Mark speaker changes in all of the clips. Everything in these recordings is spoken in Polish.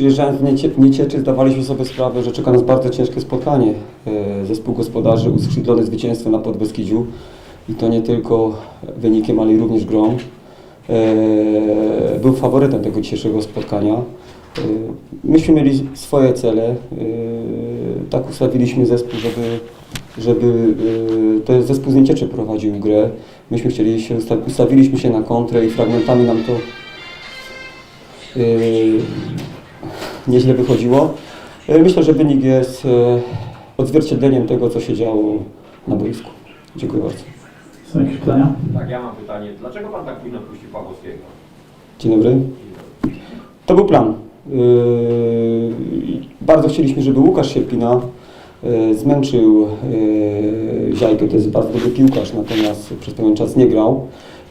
Speaker 1: Przyjeżdżając do Niecie- Niecieczy zdawaliśmy sobie sprawę, że czeka nas bardzo ciężkie spotkanie. E, Zespół gospodarzy uskrzydlony zwycięstwem na Podbeskidziu i to nie tylko wynikiem, ale i również grą. E, Był faworytem tego dzisiejszego spotkania. E, Myśmy mieli swoje cele. Tak ustawiliśmy zespół, żeby, żeby to zespół z Niecieczy prowadził grę. Myśmy chcieli się, usta- ustawiliśmy się na kontrę i fragmentami nam to nieźle wychodziło. Yy, Myślę, że wynik jest yy, odzwierciedleniem tego, co się działo na boisku. Dziękuję bardzo.
Speaker 2: Są jakieś pytania?
Speaker 3: Tak, ja mam pytanie. Dlaczego pan tak późno puścił Pawłowskiego?
Speaker 1: Dzień dobry. To był plan. Yy, Bardzo chcieliśmy, żeby Łukasz Sierpina zmęczył Ziajkę, to jest bardzo dobry piłkarz, natomiast przez pewien czas nie grał.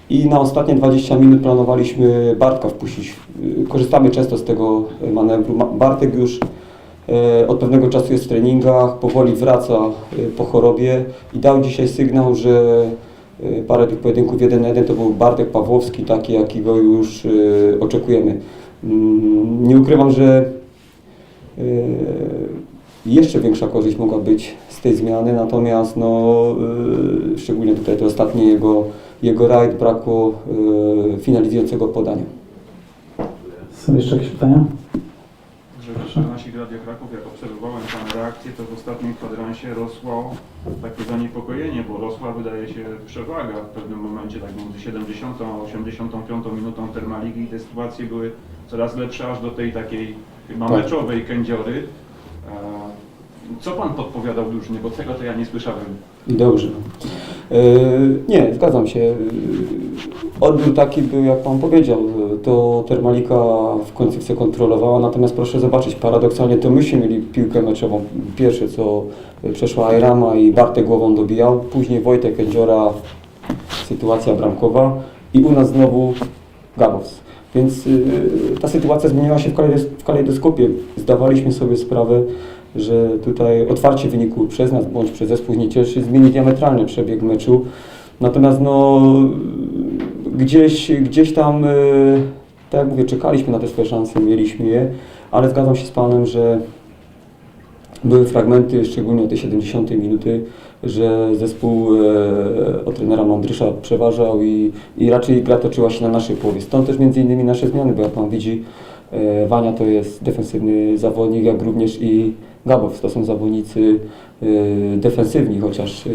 Speaker 1: I na ostatnie 20 minut planowaliśmy Bartka wpuścić. Korzystamy często z tego manewru. Ma- Bartek już yy, od pewnego czasu jest w treningach, powoli wraca yy, po chorobie i dał dzisiaj sygnał, że parę tych pojedynków jeden na jeden to był Bartek Pawłowski, taki jakiego już oczekujemy. Mm, Nie ukrywam, że jeszcze większa korzyść mogła być z tej zmiany, natomiast no, szczególnie tutaj te ostatnie jego, jego rajd brakło yy, finalizującego podania.
Speaker 2: Są jeszcze jakieś pytania?
Speaker 4: Grzegorz Szarnasik, Radio Kraków, jak obserwowałem Pana reakcję, to w ostatnim kwadransie rosło takie zaniepokojenie, bo rosła wydaje się przewaga w pewnym momencie, tak między 70 a 85 minutą Termaligi i te sytuacje były coraz lepsze aż do tej takiej chyba
Speaker 1: Tak.
Speaker 4: meczowej kędziory. E, Co Pan podpowiadał drużynie, bo tego to ja nie słyszałem.
Speaker 1: Dobrze. Yy, nie, zgadzam się. Odbiór taki był, jak Pan powiedział, to Termalika w końcówce kontrolowała, natomiast proszę zobaczyć, paradoksalnie to myśmy mieli piłkę meczową. Pierwsze co przeszła Ajrama i Bartek głową dobijał, później Wojtek Kędziora, sytuacja bramkowa i u nas znowu Gabows. Więc yy, ta sytuacja zmieniła się w, w kalejdoskopie. Zdawaliśmy sobie sprawę, że tutaj otwarcie wyniku przez nas bądź przez zespół nie cieszy, zmieni diametralny przebieg meczu. Natomiast no, gdzieś, gdzieś tam, e, tak jak mówię, czekaliśmy na te swoje szanse, mieliśmy je, ale zgadzam się z Panem, że były fragmenty, szczególnie o tej 70 minuty, że zespół e, od trenera Mandrysza przeważał i, i raczej gra toczyła się na naszej połowie. Stąd też między innymi nasze zmiany, bo jak Pan widzi, Wania to jest defensywny zawodnik, jak również i Gabow. To są zawodnicy e, defensywni, chociaż e,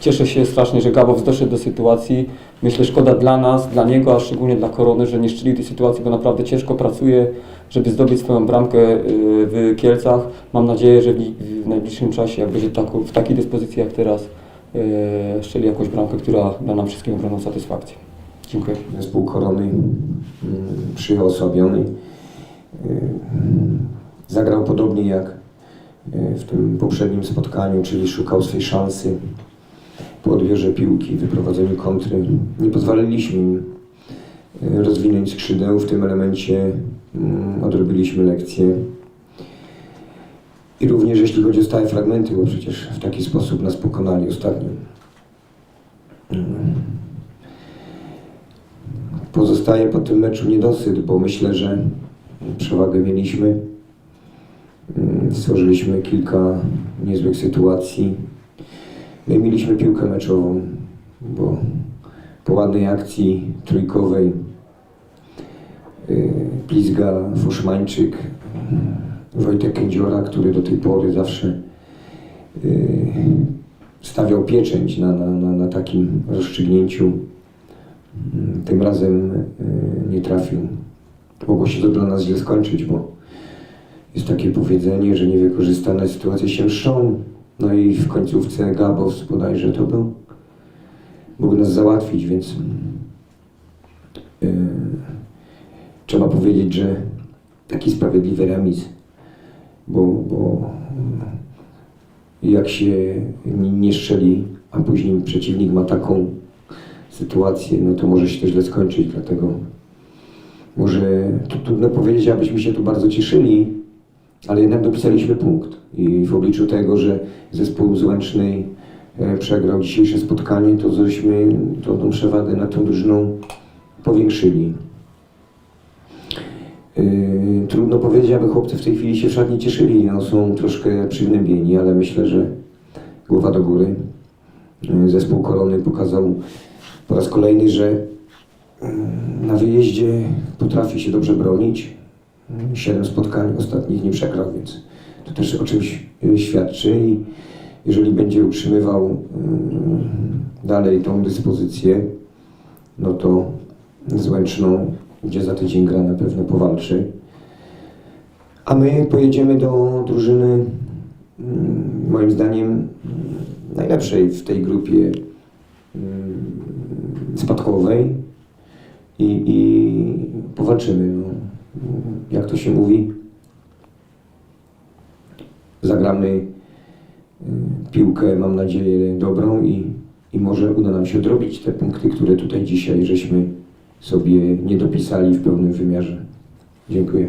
Speaker 1: cieszę się strasznie, że Gabow doszedł do sytuacji. Myślę, szkoda dla nas, dla niego, a szczególnie dla Korony, że nie szczelił tej sytuacji, bo naprawdę ciężko pracuje, żeby zdobyć swoją bramkę e, w Kielcach. Mam nadzieję, że w, najbliższym czasie, jak będzie w takiej dyspozycji jak teraz, e, szczeli jakąś bramkę, która da nam wszystkim ogromną satysfakcję. Dziękuję.
Speaker 5: Zespół Korony mm, przyjechał osłabiony. Y, Zagrał podobnie jak y, w tym poprzednim spotkaniu, czyli szukał swej szansy po odbiorze piłki, wyprowadzeniu kontry. Nie pozwoliliśmy im y, rozwinąć skrzydeł. W tym elemencie mm, odrobiliśmy lekcję. I również jeśli chodzi o stałe fragmenty, bo przecież w taki sposób nas pokonali ostatnio. Mm. Pozostaje po tym meczu niedosyt, bo myślę, że przewagę mieliśmy. Mm, Stworzyliśmy kilka niezłych sytuacji. No i mieliśmy piłkę meczową, bo po ładnej akcji trójkowej yy, Plizga, Fuszmańczyk, Wojtek Kędziora, który do tej pory zawsze yy, stawiał pieczęć na, na, na, na takim rozstrzygnięciu Mm, tym razem y, nie trafił. Mogło się to dla nas źle skończyć, bo jest takie powiedzenie, że niewykorzystane sytuacje się mszczą. No i w końcówce Gabows bodajże to był. Mógł nas załatwić, więc y, trzeba powiedzieć, że taki sprawiedliwy remis, bo, bo y, jak się nie, strzeli, a później przeciwnik ma taką sytuację, no to może się to źle skończyć, dlatego może tu trudno powiedzieć, abyśmy się tu bardzo cieszyli, ale jednak dopisaliśmy punkt i w obliczu tego, że zespół z Łęcznej e, przegrał dzisiejsze spotkanie, to żeśmy tą, tą przewagę nad tą drużyną powiększyli. Yy, trudno powiedzieć, aby chłopcy w tej chwili się w szatni cieszyli. No, są troszkę przygnębieni, ale myślę, że głowa do góry. Yy, zespół Korony pokazał po raz kolejny, że na wyjeździe potrafi się dobrze bronić. Siedem spotkań ostatnich nie przegrał, więc to też o czymś yy, świadczy i jeżeli będzie utrzymywał yy, dalej tą dyspozycję, no to z Łęczną, gdzie za tydzień gra, na pewno powalczy. A my pojedziemy do drużyny, mm, moim zdaniem, mm, najlepszej w tej grupie mm, spadkowej i, i powalczymy. No. Jak to się mówi, zagramy y, piłkę, mam nadzieję, dobrą i, i może uda nam się odrobić te punkty, które tutaj dzisiaj żeśmy sobie nie dopisali w pełnym wymiarze. Dziękuję.